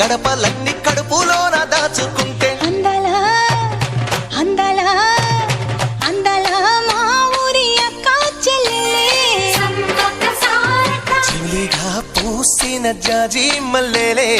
గడపలన్నీ కడుపులోన దాచుకుంటే. అందలా అందలా అందలా మా ఊరి అక్క చెల్లెలిగా పూసిన జాజీ మల్లెలే.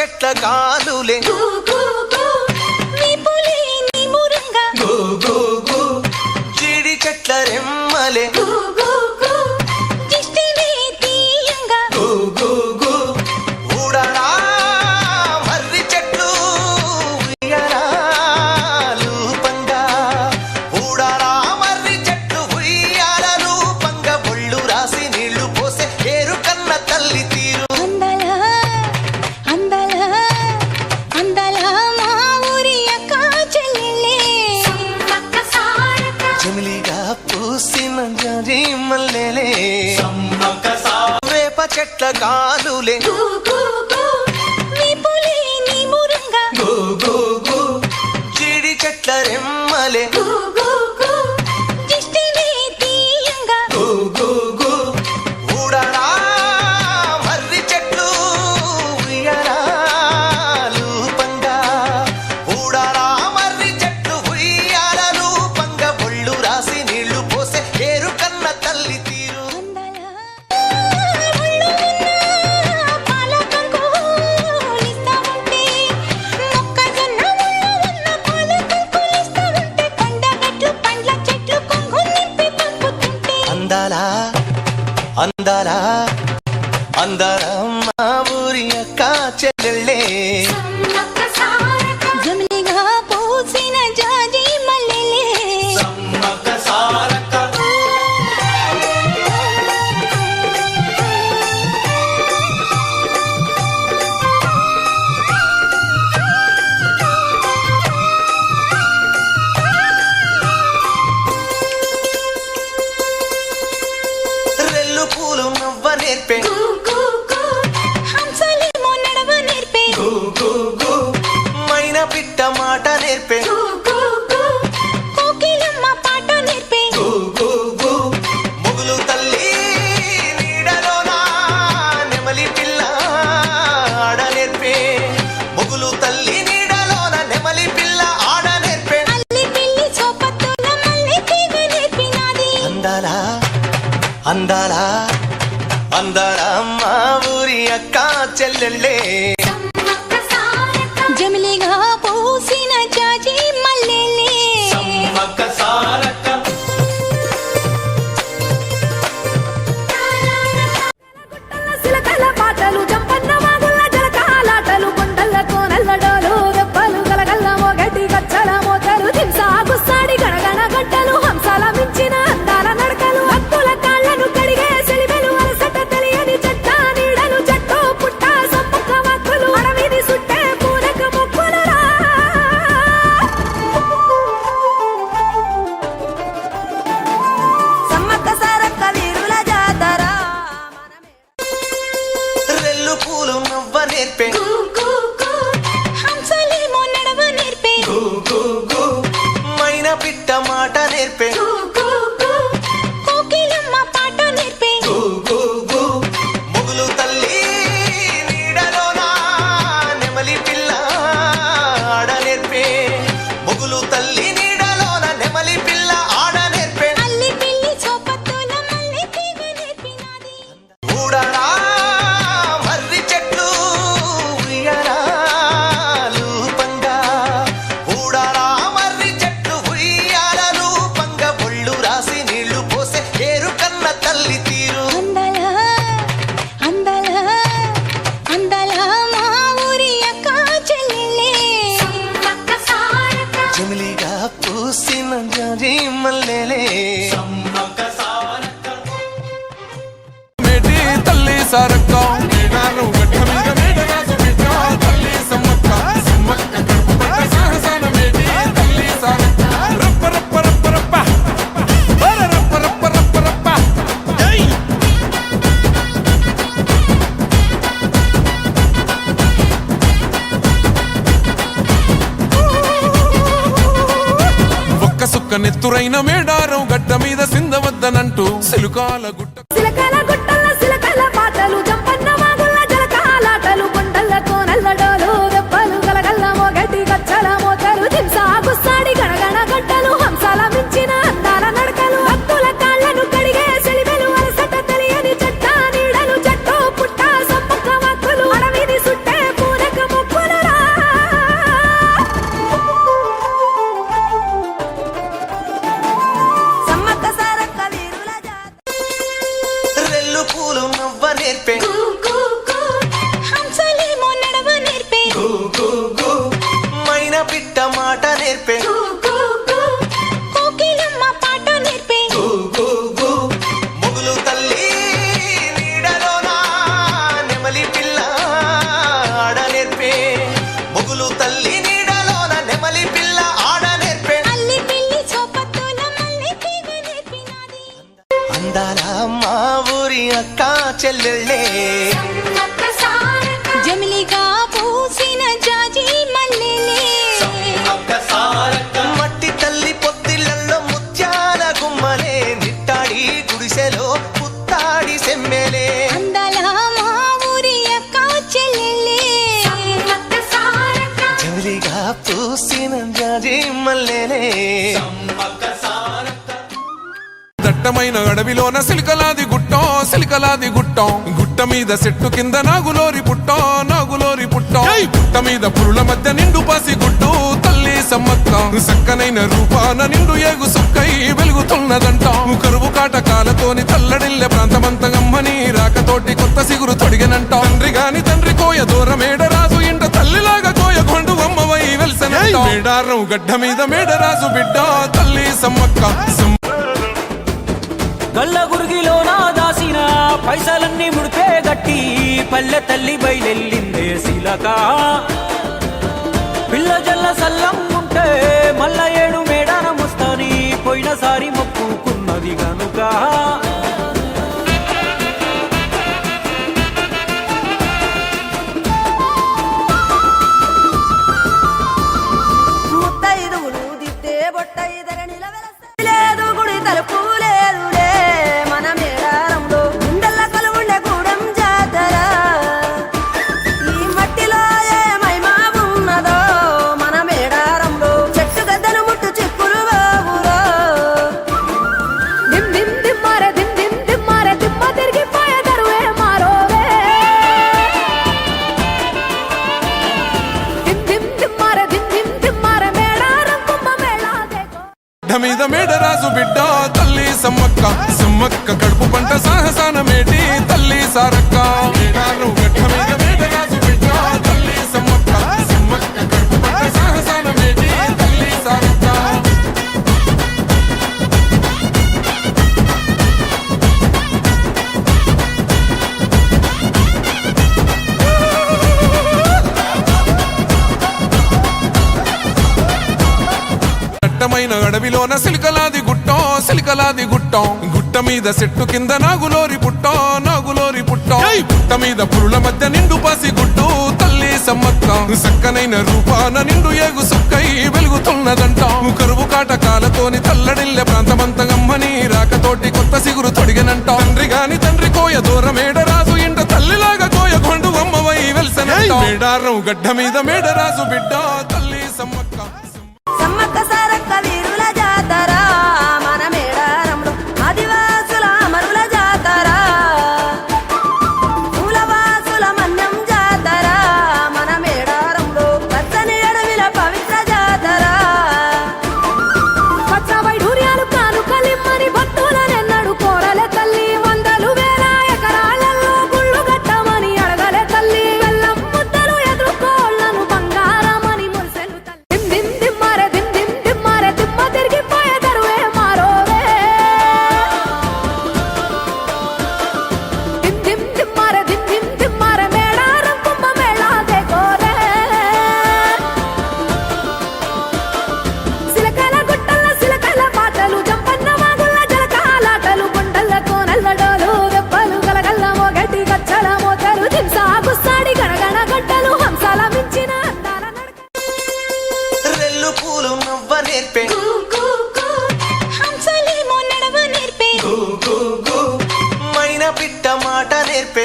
చెట్ల కాలులే. చెట్ల రెమ్మలే. నెమ్మలే. అందాలా అందాలా మా ఊరి అక్క చెల్లెళ్ళే నెత్తురైన మేడారం గడ్డ మీద సిందవద్దనంటూ సిలుకాల గుట్ట అడవిలోన సిలికలాది గుట్టం సిలికలాది గుట్టం. గుట్ట మీద చెట్టు కింద నాగులోరి పుట్టం నాగులోరి పుట్టం! పుట్ట మీద పురుల మధ్య నిండు పాసి గుట్టు తల్లి సమ్మక్క. సక్కనైన రూపాన నిండు ఏగు సుక్కై వెలుగుతున్నదంటాం. కరువు కాటకాలతోని తల్లడిల్లె ప్రాంతమంత గమ్మని రాకతోటి కొత్త సిగురు తొడిగనంట. తండ్రి గాని తండ్రి కోయ దూరమేడ రాజు ఇంట తల్లిలాగా కోయ కొండు అమ్మవై వెలిసనంట. మేడారం గడ్డ మీద మేడరాజు బిడ్డ తల్లి సమ్మక్క. పైసలన్నీ ముడితే గట్టి. పల్లె తల్లి బయలెల్లిందే శిలక. పిల్ల జల్ల సల్లం ఉంటే మల్ల ఏడు మేడాన ముస్తాని పోయినసారి మొక్కుకున్నది గనుక. రాజు బిడ్డ తల్లి సమ్మక్క. సమ్మక్క కడుపు పంట సాహసాన మేటి తల్లి సారక్క. మేడారం గడ్డ మీద గుట్ట మీద చెట్టు కింద నాగులోరి పుట్టం నాగులోరి పుట్టం! పుట్ట మీద పురుల మధ్య నిండు పాసి గుట్టు తల్లి సమ్మక్క. సక్కనైన రూపాన నిండు ఏగు సుక్కై వెలుగుతున్నదంటాం. కరువు కాటకాలతోని తల్లడిల్లె ప్రాంతమంత గమ్మని రాకతోటి కొత్త సిగురు తొడిగనంట. తండ్రి గాని తండ్రి కోయ దూరమేడ రాజు ఇంట తల్లిలాగా కోయ కొండు అమ్మవై వెలిసనంట. మేడారం గడ్డ మీద మేడరాజు బిడ్డ తల్లి సమ్మక్క. సమ్మక్క సారక్క వీరుల జాతర. నేర్పే.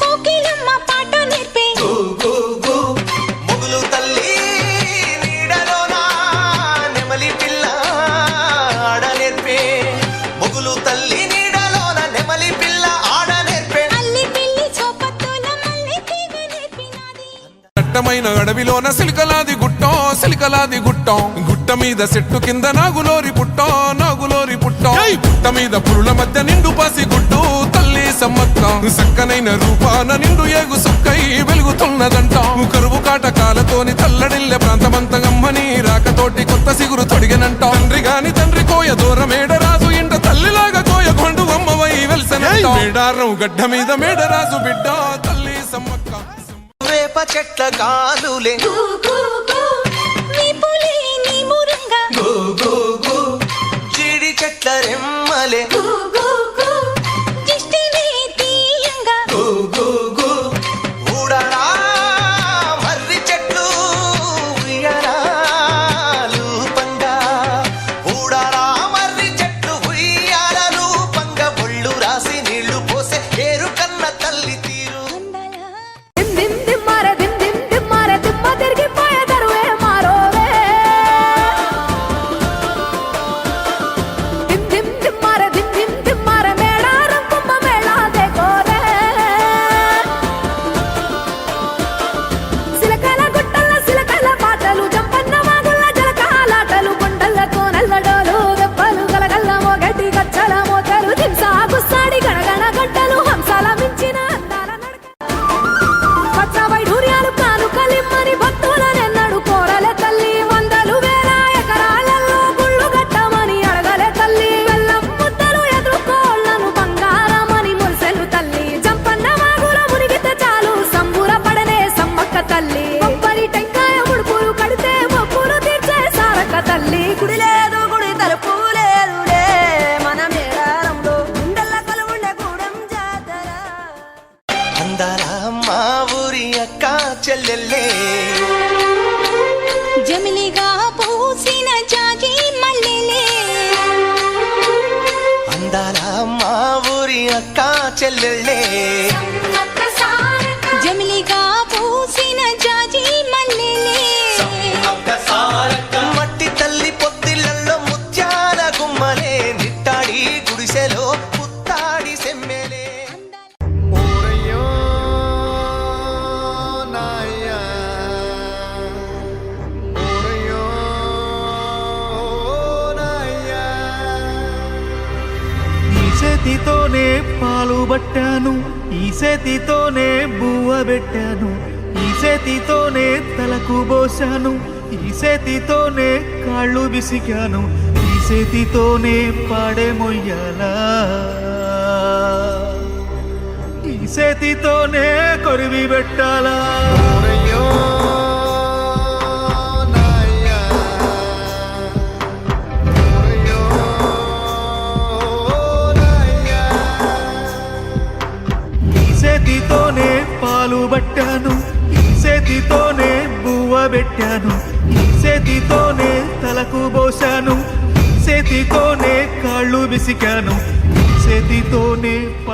కోకిలమ్మ పాట నేర్పే. మొగులు తల్లి నీడలోన నెమలి పిల్ల ఆడ నేర్పే. మొగులు తల్లి నీడలోన నెమలి పిల్ల ఆడ నేర్పే. దట్టమైన అడవిలోన సిలికలాది గుట్టం సిలికలాది గుట్ట. మీద చెట్టు కింద నాగులోరి పుట్టం నాగులోరి పుట్టం. పుట్ట మీద పురుల మధ్య నిండు పాసి గుట్టు తల్లి సమ్మక్క సక్కనైన రూపాన నిండు ఏగు సుక్కై వెలుగుతున్నదంటాం. కరువు కాటకాలతోని తల్లడిల్లె ప్రాంతమంత గమ్మని రాకతోటి కొత్త సిగురు తొడిగనంట. తండ్రి గాని తండ్రి కోయ దూరమేడ రాజు ఇంట తల్లిలాగా కోయ కొండు అమ్మవై వెలిసనంట. మేడారం గడ్డ మీద మేడరాజు బిడ్డ తల్లి సమ్మక్క వేప చెట్ల కాలులే. రెమ్మలే జమిలిగా పూసిన జాగి మల్లెలే. అందాల మా ఊరి అక్క చెల్లెళ్ళే. చేతితోనే పాలు పట్టాను ఈ చేతితోనే బువ్వ పెట్టాను ఈ చేతితోనే తలకు పోసాను ఈ చేతితోనే కాళ్ళు విసికాను ఈ చేతితోనే పాడే మొయ్యాలా. ఈ చేతితోనే కొరివి పెట్టాలా. చేతితోనే కాళ్ళు